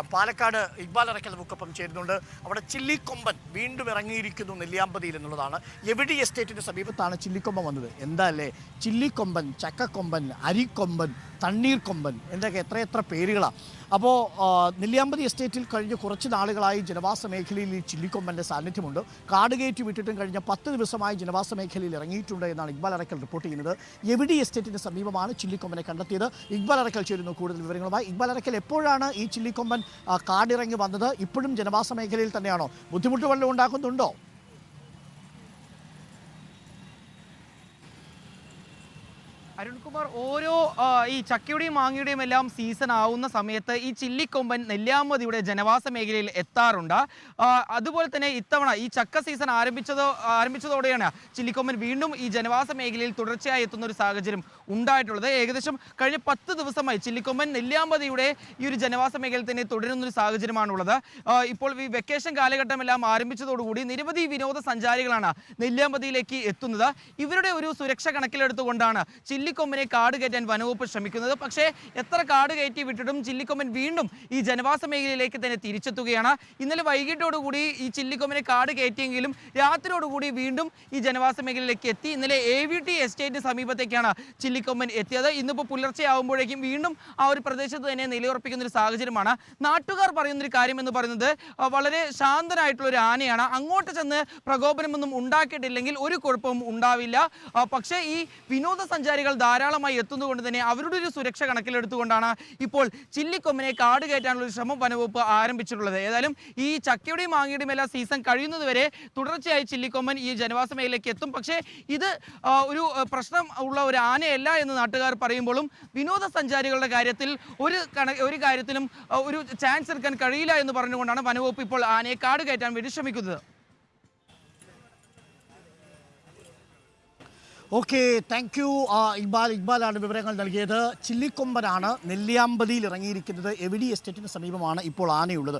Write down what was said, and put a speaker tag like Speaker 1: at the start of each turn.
Speaker 1: പാലക്കാട് ഇക്ബാൽ അറക്കൽ നമുക്കൊപ്പം ചേരുന്നുണ്ട്. അവിടെ ചില്ലിക്കൊമ്പൻ വീണ്ടും ഇറങ്ങിയിരിക്കുന്നു നെല്ലിയാമ്പതിയിൽ എന്നുള്ളതാണ്. എവിടി എസ്റ്റേറ്റിന്റെ സമീപത്താണ് ചില്ലിക്കൊമ്പൻ വന്നത്? എന്താ അല്ലേ? ചില്ലിക്കൊമ്പൻ ചക്കക്കൊമ്പൻ അരിക്കൊമ്പൻ തണ്ണീർക്കൊമ്പൻ എന്തൊക്കെ എത്ര എത്ര പേരുകളാണ് അപ്പോൾ നെല്ലിയാമ്പതി എസ്റ്റേറ്റിൽ കഴിഞ്ഞ കുറച്ച് നാളുകളായി ജനവാസ മേഖലയിൽ ഈ ചില്ലിക്കൊമ്പന്റെ സാന്നിധ്യമുണ്ട്. കാട് കയറ്റി വിട്ടിട്ടും കഴിഞ്ഞ പത്ത് ദിവസമായി ജനവാസ മേഖലയിൽ ഇറങ്ങിയിട്ടുണ്ട് എന്നാണ് ഇക്ബാൽ അറക്കൽ റിപ്പോർട്ട് ചെയ്യുന്നത്. എവിടി എസ്റ്റേറ്റിന് സമീപമാണ് ചില്ലിക്കൊമ്പനെ കണ്ടെത്തിയത്? ഇക്ബാൽ അറക്കൽ ചേരുന്നു കൂടുതൽ വിവരങ്ങളുമായി. ഇക്ബാൽ അറക്കൽ എപ്പോഴാണ് ഈ ചില്ലിക്കൊമ്പൻ കാടിറങ്ങി വന്നത്? ഇപ്പോഴും ജനവാസ മേഖലയിൽ തന്നെയാണോ? ബുദ്ധിമുട്ട് വല്ലതും ഉണ്ടാക്കുന്നുണ്ടോ?
Speaker 2: അരുൺകുമാർ ഓരോ ഈ ചക്കയുടെയും മാങ്ങയുടെയും എല്ലാം സീസൺ ആവുന്ന സമയത്ത് ഈ ചില്ലിക്കൊമ്പൻ നെല്ലിയാമ്പതിയുടെ ജനവാസ മേഖലയിൽ എത്താറുണ്ട്. അതുപോലെ തന്നെ ഇത്തവണ ഈ ചക്ക സീസൺ ആരംഭിച്ചതോ ആരംഭിച്ചതോടെയാണ് ചില്ലിക്കൊമ്പൻ വീണ്ടും ഈ ജനവാസ മേഖലയിൽ തുടർച്ചയായി എത്തുന്ന ഒരു സാഹചര്യം ഉണ്ടായിട്ടുള്ളത്. ഏകദേശം കഴിഞ്ഞ പത്ത് ദിവസമായി ചില്ലിക്കൊമ്പൻ നെല്ലിയാമ്പതിയുടെ ഈ ഒരു ജനവാസ മേഖലയിൽ തന്നെ തുടരുന്ന ഒരു സാഹചര്യമാണുള്ളത്. ഇപ്പോൾ ഈ വെക്കേഷൻ കാലഘട്ടം കാലഘട്ടമെല്ലാം ആരംഭിച്ചതോടുകൂടി നിരവധി വിനോദസഞ്ചാരികളാണ് നെല്ലിയാമ്പതിയിലേക്ക് എത്തുന്നത്. ഇവരുടെ ഒരു സുരക്ഷ കണക്കിലെടുത്തുകൊണ്ടാണ് ചില്ലിക്കൊമ്പനെ കാട് കയറ്റാൻ വനവകുപ്പ് ശ്രമിക്കുന്നത്. പക്ഷേ എത്ര കാട് കയറ്റി വിട്ടിട്ടും ചില്ലിക്കൊമ്പൻ വീണ്ടും ഈ ജനവാസ മേഖലയിലേക്ക് തന്നെ തിരിച്ചെത്തുകയാണ്. ഇന്നലെ വൈകിട്ടോടുകൂടി ഈ ചില്ലിക്കൊമ്പനെ കാട് കയറ്റിയെങ്കിലും രാത്രിയോടുകൂടി വീണ്ടും ഈ ജനവാസ മേഖലയിലേക്ക് എത്തി. ഇന്നലെ എ വി ടി എസ്റ്റേറ്റിന് സമീപത്തേക്കാണ് ചില്ലിക്കൊമ്പൻ എത്തിയത്. ഇന്നിപ്പോൾ പുലർച്ചെ വീണ്ടും ആ ഒരു പ്രദേശത്ത് തന്നെ നിലയുറപ്പിക്കുന്ന ഒരു സാഹചര്യമാണ്. നാട്ടുകാർ പറയുന്നൊരു കാര്യം എന്ന് പറയുന്നത് വളരെ ശാന്തനായിട്ടുള്ള ഒരു ആനയാണ്. അങ്ങോട്ട് ചെന്ന് പ്രകോപനമൊന്നും ഉണ്ടാക്കിയിട്ടില്ലെങ്കിൽ ഒരു കുഴപ്പവും ഉണ്ടാവില്ല. പക്ഷേ ഈ വിനോദസഞ്ചാരികൾ ധാരാളമായി എത്തുന്നതുകൊണ്ട് തന്നെ അവരുടെ ഒരു സുരക്ഷ കണക്കിലെടുത്തുകൊണ്ടാണ് ഇപ്പോൾ ചില്ലിക്കൊമ്മനെ കാട് കയറ്റാനുള്ള ശ്രമം വനവകുപ്പ് ആരംഭിച്ചിട്ടുള്ളത്. ഏതായാലും ഈ ചക്കയുടെയും മാങ്ങയുടെയും എല്ലാം സീസൺ കഴിയുന്നതുവരെ തുടർച്ചയായി ചില്ലിക്കൊമ്പൻ ഈ ജനവാസ മേഖലയിലേക്ക് എത്തും. പക്ഷേ ഇത് ഒരു പ്രശ്നം ഉള്ള ഒരു ആനയല്ല എന്ന് നാട്ടുകാർ പറയുമ്പോഴും വിനോദസഞ്ചാരികളുടെ കാര്യത്തിൽ ഒരു ഒരു കാര്യത്തിലും ഒരു ചാൻസ് എടുക്കാൻ കഴിയില്ല എന്ന് പറഞ്ഞുകൊണ്ടാണ് വനവകുപ്പ് ഇപ്പോൾ ആനയെ കാട് കയറ്റാൻ വേണ്ടി ശ്രമിക്കുന്നത്.
Speaker 1: ഓക്കെ താങ്ക് യു ഇക്ബാൽ ഇക്ബാലാണ് വിവരങ്ങൾ നൽകിയത്. ചില്ലിക്കൊമ്പനാണ് നെല്ലിയാമ്പതിയിൽ ഇറങ്ങിയിരിക്കുന്നത്. എവിടി എസ്റ്റേറ്റിന് സമീപമാണ് ഇപ്പോൾ ആനയുള്ളത്.